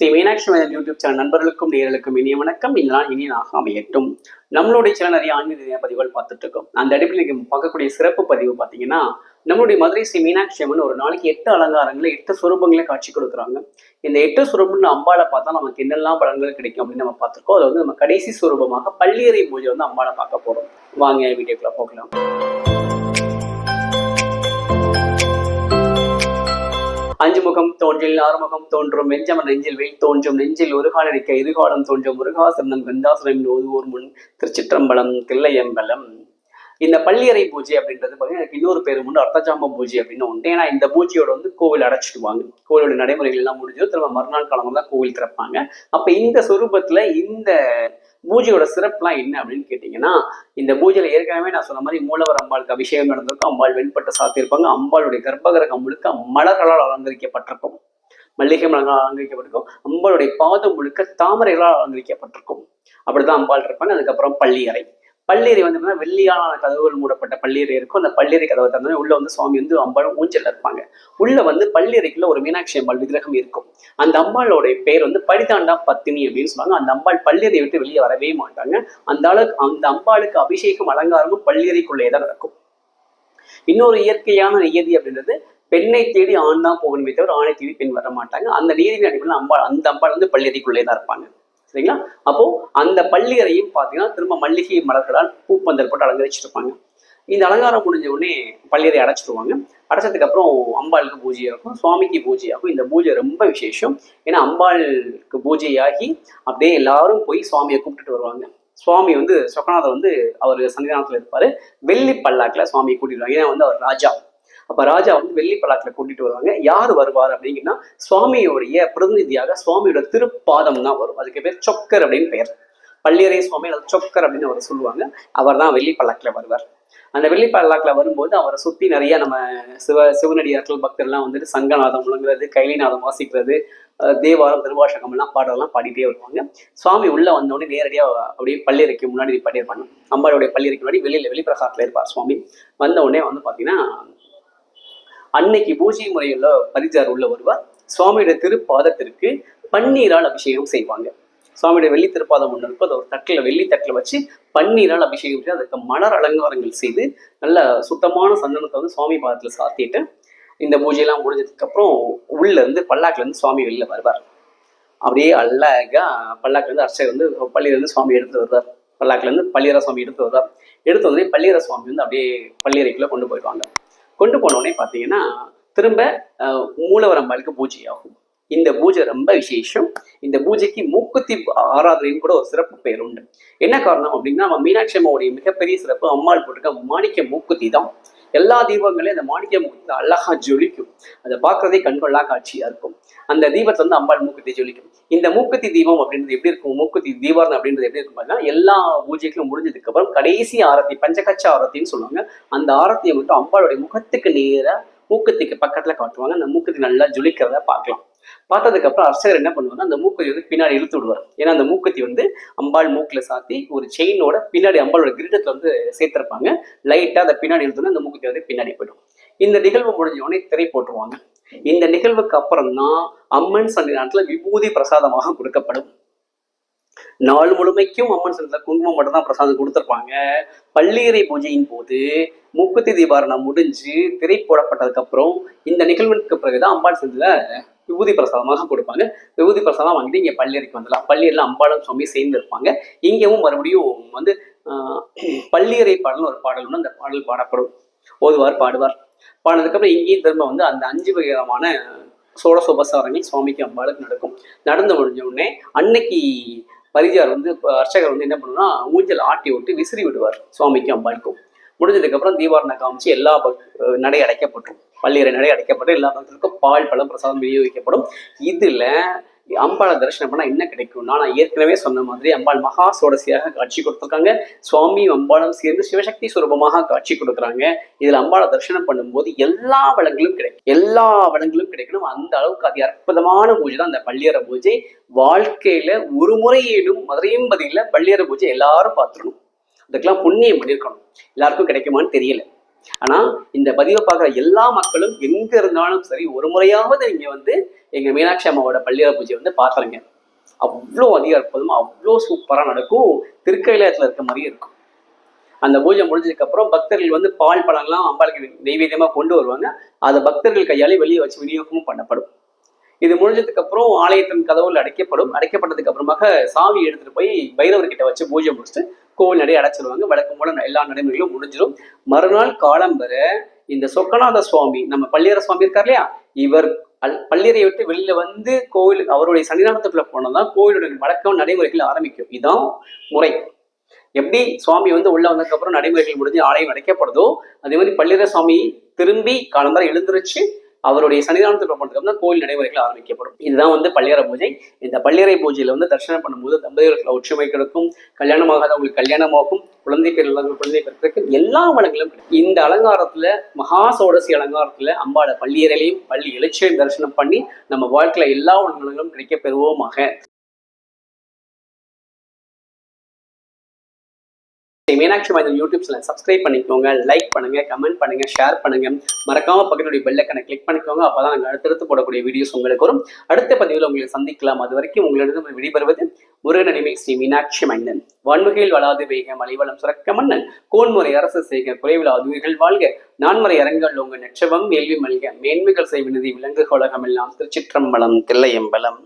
ஸ்ரீ மீனாட்சி மேதன் YouTube channel நண்பர்களுக்கும் நேர்களுக்கும் இனிய வணக்கம். இந்த நாள் இனிய நாக அமையட்டும். நம்மளுடைய சேனல் நிறைய ஆன்மீக பதிவுகள் பார்த்துட்டு இருக்கோம். அந்த அடிப்படையில் பார்க்கக்கூடிய சிறப்பு பதிவு பார்த்தீங்கன்னா நம்மளுடைய மதுரை ஸ்ரீ மீனாட்சி அம்மன் ஒரு நாளைக்கு எட்டு அலங்காரங்களை எட்டு சுரூபங்களை காட்சி கொடுக்குறாங்க. இந்த எட்டு சுரூபம்னு அம்பாளை பார்த்தா நமக்கு என்னெல்லாம் பலன்கள் கிடைக்கும் அப்படின்னு நம்ம பார்த்துருக்கோம். அது வந்து நம்ம கடைசி சுரூபமாக பள்ளியறை பூஜை வந்து அம்பாளை பார்க்க போறோம். வாங்க வீடியோக்குள்ள போகலாம். அஞ்சு முகம் தோன்றில் ஆறுமுகம் தோன்றும் வெஞ்சமன் நெஞ்சில் வெயில் தோன்றும் நெஞ்சில் ஒரு காலடிக்க இருகாலம் தோன்றும் முருகாசனம் கந்தாசனம் ஓதுவோர் முன் திருச்சிற்றம்பலம் தில்லையம்பலம். இந்த பள்ளியறை பூஜை அப்படின்றது பார்த்தீங்கன்னா எனக்கு இன்னொரு பேர் உண்டு அர்த்தஜாம பூஜை அப்படின்னு உண்டு. ஏன்னா இந்த பூஜையோட வந்து கோவில் அடைச்சிடுவாங்க. கோவிலோட நடைமுறைகள் எல்லாம் முடிஞ்சோ திரும்ப மறுநாள் காலம் தான் கோவில் திறப்பாங்க. அப்ப இந்த சொரூபத்துல இந்த பூஜையோட சிறப்புலாம் என்ன அப்படின்னு கேட்டிங்கன்னா இந்த பூஜையில ஏற்கனவே நான் சொன்ன மாதிரி மூலவர் அம்பாளுக்கு அபிஷேகம் நடந்திருக்கும் அம்பாள் வெண்பட்டு சாத்தியிருப்பாங்க அம்பாளுடைய கர்ப்பகிரகம் முழுக்க மலர்களால் அலங்கரிக்கப்பட்டிருக்கும். மல்லிகை மலர்களால் அலங்கரிக்கப்பட்டிருக்கும். அம்பாளுடைய பாதம் முழுக்க தாமரைகளால் அலங்கரிக்கப்பட்டிருக்கும். அப்படிதான் அம்பாள் இருப்பாங்க அதுக்கப்புறம் பள்ளியறை பள்ளியறை வந்து பார்த்தீங்கன்னா வெள்ளியான கதவுகள் மூடப்பட்ட பள்ளியறை இருக்கும். அந்த பள்ளியறை கதவை திறந்தோடனே உள்ள வந்து சுவாமி வந்து அம்பாளும் ஊஞ்சல் இருப்பாங்க. உள்ள வந்து பள்ளியறைக்குள்ள ஒரு மீனாட்சி அம்பாள் விக்கிரகம் இருக்கும். அந்த அம்பாளோட பேர் வந்து படிதாண்டா பத்தினி அப்படின்னு சொல்லுவாங்க. அந்த அம்பாள் பள்ளியறை விட்டு வெளியே வரவே மாட்டாங்க. அந்த அளவுக்கு அந்த அம்பாளுக்கு அபிஷேகம் அலங்காரமும் பள்ளியறைக்குள்ளே தான் நடக்கும். இன்னொரு இயற்கையான நியதி அப்படின்றது பெண்ணை தேடி ஆண் தான் போகணுமே தவிர ஆணை தேடி பெண் வர மாட்டாங்க அந்த நீதியின் அடிப்படையில் அம்பாள் அந்த அம்பாள் வந்து பள்ளியறைக்குள்ளே தான் இருப்பாங்க. சரிங்களா? அப்போ அந்த பள்ளியறையும் பார்த்தீங்கன்னா திரும்ப மல்லிகை மலர்களால் பூப்பந்தல் போட்டு அலங்கரிச்சிருப்பாங்க. இந்த அலங்காரம் முடிஞ்ச உடனே பள்ளியறை அடைச்சிடுவாங்க அடைச்சதுக்கு அப்புறம் அம்பாளுக்கு பூஜை இருக்கும் சுவாமிக்கு பூஜையாகும் இந்த பூஜை ரொம்ப விசேஷம். ஏன்னா அம்பாளுக்கு பூஜையாகி அப்படியே எல்லாரும் போய் சுவாமியை கூப்பிட்டுட்டு வருவாங்க. சுவாமி வந்து சொக்கநாதர் வந்து அவர் சன்னிதானத்தில் இருப்பாரு. வெள்ளி பல்லாக்கில் சுவாமியை கூட்டிட்டு வருவாங்க. ஏன்னா வந்து அவர் ராஜா. அப்ப ராஜா வந்து வெள்ளி பலாக்கில் கூட்டிட்டு வருவாங்க. யார் வருவார் அப்படிங்கன்னா சுவாமியோடைய பிரதிநிதியாக சுவாமியோட திருப்பாதம் தான் வரும். அதுக்கு பேர் சொக்கர் அப்படின்னு பெயர். பள்ளியறை சுவாமி அல்லது சொக்கர் அப்படின்னு அவர் சொல்லுவாங்க. அவர் தான் வெள்ளி பல்லாக்கில் வருவார். அந்த வெள்ளி பல்லாக்கில் வரும்போது அவரை சுற்றி நிறைய நம்ம சிவ சிவனடியார்கள் பக்தர்லாம் வந்துட்டு சங்கநாதம் முழங்குறது கைலிநாதம் வாசிக்கிறது தேவாரம் திருவாசகம் எல்லாம் பாடலாம் பாடிட்டே வருவாங்க. சுவாமி உள்ள வந்தோடனே நேரடியாக அப்படியே பள்ளியறைக்கு முன்னாடி பாடியிருப்பாங்க அம்பாளுடைய பள்ளியறைக்கு முன்னாடி வெளியில வெளிப்பிரகாரத்தில் இருப்பார் சுவாமி. வந்த உடனே வந்து பார்த்தீங்கன்னா அன்னைக்கு பூஜை முறையில் பரிஜார் உள்ள வருவார் சுவாமியோட திருப்பாதத்திற்கு பன்னீரால் அபிஷேகம் செய்வாங்க. சுவாமியுடைய வெள்ளி திருப்பாதம் ஒன்று இருக்கும். அதை ஒரு தட்டில் வெள்ளி தட்டில் வச்சு பன்னீரால் அபிஷேகம் செய்து அதுக்கு மலர் அலங்காரங்கள் செய்து நல்ல சுத்தமான சந்தனத்தை வந்து சுவாமி பாதத்தில் சாத்திட்டு இந்த பூஜையெல்லாம் முடிஞ்சதுக்கப்புறம் உள்ளேருந்து உள்ள இருந்து இருந்து சுவாமி வெளியில் வருவார். அப்படியே அழகா பல்லாக்குலேருந்து அர்ச்சகர் வந்து பள்ளியிலேருந்து சுவாமி எடுத்து வருவார். பல்லாக்குல இருந்து பள்ளியர சுவாமி எடுத்து வருவார். எடுத்து வந்து பள்ளியர சுவாமி வந்து அப்படியே பள்ளியறைக்குள்ளே கொண்டு போயிடுவாங்க. கொண்டு போன உடனே பார்த்தீங்கன்னா திரும்ப மூலவரம் மூலவரம்பாளுக்கு பூஜை ஆகும் இந்த பூஜை ரொம்ப விசேஷம். இந்த பூஜைக்கு மூக்குத்தி ஆராதனைன்னு கூட ஒரு சிறப்பு பெயர் உண்டு. என்ன காரணம் அப்படின்னா நம்ம மீனாட்சி அம்மாவுடைய மிகப்பெரிய சிறப்பு அம்மாள் போட்டிருக்க மாணிக்க மூக்குத்தி தான். எல்லா தீபங்களையும் அந்த மாணிக்க மூக்குத்தி அழகா ஜொலிக்கும். அதை பார்க்கறதே கண்கொள்ளா காட்சியா இருக்கும். அந்த தீபத்தை வந்து அம்பாள் மூக்குத்தி ஜொலிக்கும். இந்த மூக்குத்தி தீபம் அப்படின்றது எப்படி இருக்கும்? மூக்குத்தி தீபாரணம் அப்படின்றது எப்படி இருக்கும் பார்த்தீங்கன்னா எல்லா பூஜைகளும் முடிஞ்சதுக்கு அப்புறம் கடைசி ஆரத்தி பஞ்சகச்ச ஆரத்தின்னு சொல்லுவாங்க. அந்த ஆரத்தியை மட்டும் அம்பாளுடைய முகத்துக்கு நேரா மூக்குத்திக்கு பக்கத்துல காட்டுவாங்க. அந்த மூக்குத்தி நல்லா ஜொலிக்கிறத பார்க்கலாம். பார்த்ததுக்கு அப்புறம் அர்ச்சகர் என்ன பண்ணுவாங்க அந்த மூக்குத்தி வந்து பின்னாடி இழுத்து விடுவார். ஏன்னா அந்த மூக்குத்தி வந்து அம்பாள் மூக்கில் சாத்தி ஒரு செயினோட பின்னாடி அம்பாளோட கிரீடத்துல வந்து சேர்த்திருப்பாங்க. லைட்டா அதை பின்னாடி இழுத்தோன்னா அந்த மூக்குத்தி வந்து பின்னாடி போயிடும். இந்த நிகழ்வு முடிஞ்ச உடனே திரை போட்டுருவாங்க. இந்த நிகழ்வுக்கு அப்புறம் தான் அம்மன் சன்னிதானத்துல விபூதி பிரசாதமாக கொடுக்கப்படும். நாள் முழுமைக்கும் அம்மன் சன்னதியில் குங்குமம் மட்டும் தான் பிரசாதம் கொடுத்துருப்பாங்க. பள்ளியறை பூஜையின் போது முக்குத்தி தீபாரணம் முடிஞ்சு திரை போடப்பட்டதுக்கு அப்புறம் இந்த நிகழ்வுக்கு பிறகுதான் அம்பாள் சன்னதியில் விபூதி பிரசாதமாக கொடுப்பாங்க. விபூதி பிரசாதம் வாங்கிட்டு இங்கே பள்ளியறைக்கு வந்துடலாம். பள்ளியெல்லாம் அம்பாளும் சுவாமி சேர்ந்து இருப்பாங்க. இங்கேவும் மறுபடியும் வந்து ஆஹ், பள்ளியறை பாடல்னு ஒரு பாடல் ஒன்று அந்த பாடல் பாடப்படும். ஓதுவார் பாடுவார். பாடினதுக்கப்புறம் இங்கேயும் திரும்ப வந்து அந்த அஞ்சு விதமான சோடசோபசாரங்கள் சுவாமிக்கு அம்பாளுக்கு நடக்கும். நடந்து முடிஞ்ச உடனே அன்னைக்கு பரிஜார் வந்து அர்ச்சகர் வந்து என்ன பண்ணுன்னா ஊஞ்சல் ஆட்டி விட்டு விசிறி விடுவார் சுவாமிக்கும் அம்பாளுக்கும். முடிஞ்சதுக்கப்புறம் தீபாரணை காமிச்சு எல்லா பக் நடை அடைக்கப்பட்டுரும். பள்ளியறை நடை அடைக்கப்பட்டு எல்லா பக்தர்களுக்கும் பால் பழம் பிரசாதம் விநியோகிக்கப்படும். இதுல அம்பாளை தரிசனம் பண்ணா என்ன கிடைக்கும்னா நான் ஏற்கனவே சொன்ன மாதிரி அம்பாள் மகா சோடசியாக காட்சி கொடுத்துருக்காங்க. சுவாமி அம்பாளும் சேர்ந்து சிவசக்தி சுரூபமாக காட்சி கொடுக்குறாங்க. இதுல அம்பாளை தரிசனம் பண்ணும்போது எல்லா வளங்களும் கிடைக்கும். எல்லா வளங்களும் கிடைக்கணும். அந்த அளவுக்கு அது அற்புதமான பூஜை தான் அந்த பள்ளியற பூஜை. வாழ்க்கையில ஒரு முறையேனும் மதுரையும் பதில பள்ளியற பூஜை எல்லாரும் பார்த்துடணும் அதுக்கெல்லாம் புண்ணியம் பண்ணியிருக்கணும். எல்லாருக்கும் கிடைக்குமான்னு தெரியல. ஆனா இந்த பதிவை பார்க்குற எல்லா மக்களும் எங்க இருந்தாலும் சரி ஒரு முறையாவது நீங்க வந்து எங்க மீனாட்சி அம்மாவோட பள்ளியார பூஜை வந்து பாத்துருங்க. அவ்வளோ அதிக அற்புதமா அவ்வளோ சூப்பரா நடக்கும். திருக்கைலாயத்துல இருக்க மாதிரியே இருக்கும். அந்த பூஜை முடிஞ்சதுக்கு அப்புறம் பக்தர்கள் வந்து பால் பழங்கள்லாம் அம்பாளுக்கு நெய்வேத்தியமா கொண்டு வருவாங்க. அதை பக்தர்கள் கையாலே வெளியே வச்சு விநியோகமும் பண்ணப்படும். இது முடிஞ்சதுக்கு அப்புறம் ஆலயத்தின் கதவுகள் அடைக்கப்படும். அடைக்கப்பட்டதுக்கு அப்புறமாக சாவி எடுத்துட்டு போய் பைரவர்கிட்ட வச்சு பூஜை முடிச்சுட்டு கோவில் நடை அடைச்சிருவாங்க. வழக்கம் போல எல்லா நடைமுறைகளும் முடிஞ்சிடும் மறுநாள் காலம்பர இந்த சொக்கநாத சுவாமி நம்ம பள்ளியர சுவாமி இருக்கார் இல்லையா? இவர் அல்- பள்ளியரை விட்டு வெளியில வந்து கோவிலுக்கு அவருடைய சன்னிதானத்துக்குள்ள போனதான் கோவிலுடைய வழக்கம் நடைமுறைகள் ஆரம்பிக்கும். இதான் முறை. எப்படி சுவாமி வந்து உள்ள வந்ததுக்கு அப்புறம் நடைமுறைகள் முடிஞ்சு ஆலயம் அடைக்கப்படுதோ அதே மாதிரி பள்ளியர சுவாமி திரும்பி காலம்பரம் எழுந்திருச்சு அவருடைய சன்னிதானத்தில் மட்டும் தான் கோயில் நடைமுறைகள் ஆரம்பிக்கப்படும். இதுதான் வந்து பள்ளியற பூஜை. இந்த பள்ளியறை பூஜையில வந்து தரிசனம் பண்ணும்போது தம்பதிகளுக்கு ஒற்றுமை கிடைக்கும். கல்யாணமாகாதவங்களுக்கு கல்யாணமாகும். குழந்தை பேர் இல்லாத குழந்தை பெற்றிருக்கும் எல்லா வளங்களும் இந்த அலங்காரத்துல மகா சோடசி அலங்காரத்துல அம்பாட பள்ளியறையிலையும் பள்ளி எழுச்சியையும் தரிசனம் பண்ணி நம்ம வாழ்க்கையில எல்லா வளங்களும் கிடைக்க பெறுவோமாக. மீனாட்சி மாதிரி யூடியூப் சேனல் சப்ஸ்கிரைப் பண்ணிக்கோங்க லைக் பண்ணுங்க கமெண்ட் பண்ணுங்க ஷேர் பண்ணுங்க. மறக்காம பக்கத்துடைய பெல்ல கணக்கு கிளிக் பண்ணிக்கோங்க. அப்பதான் நாங்கள் அடுத்தடுத்து போடக்கூடிய வீடியோஸ் உங்களுக்கு வரும். அடுத்த பதிவில் உங்களை சந்திக்கலாம். அது வரைக்கும் உங்களிடம் விடைபெறுவது முருகனடிமை ஸ்ரீ மீனாட்சி மைந்தன் வன்முகையில் வளாது வேக மலைவளம் சுரக்க மன்னன். கோன்முறை அரசு செய்க குறைவில் அதுவிகள் வாழ்க. நான்முறை அரங்கல் உங்க நெற்றவம் வேள்வி மல்க. மேன்மைகள் செய்வினதி விலங்கு உலகம் எல்லாம் திருச்சிற்றம்பலம் தில்லையம்பலம்.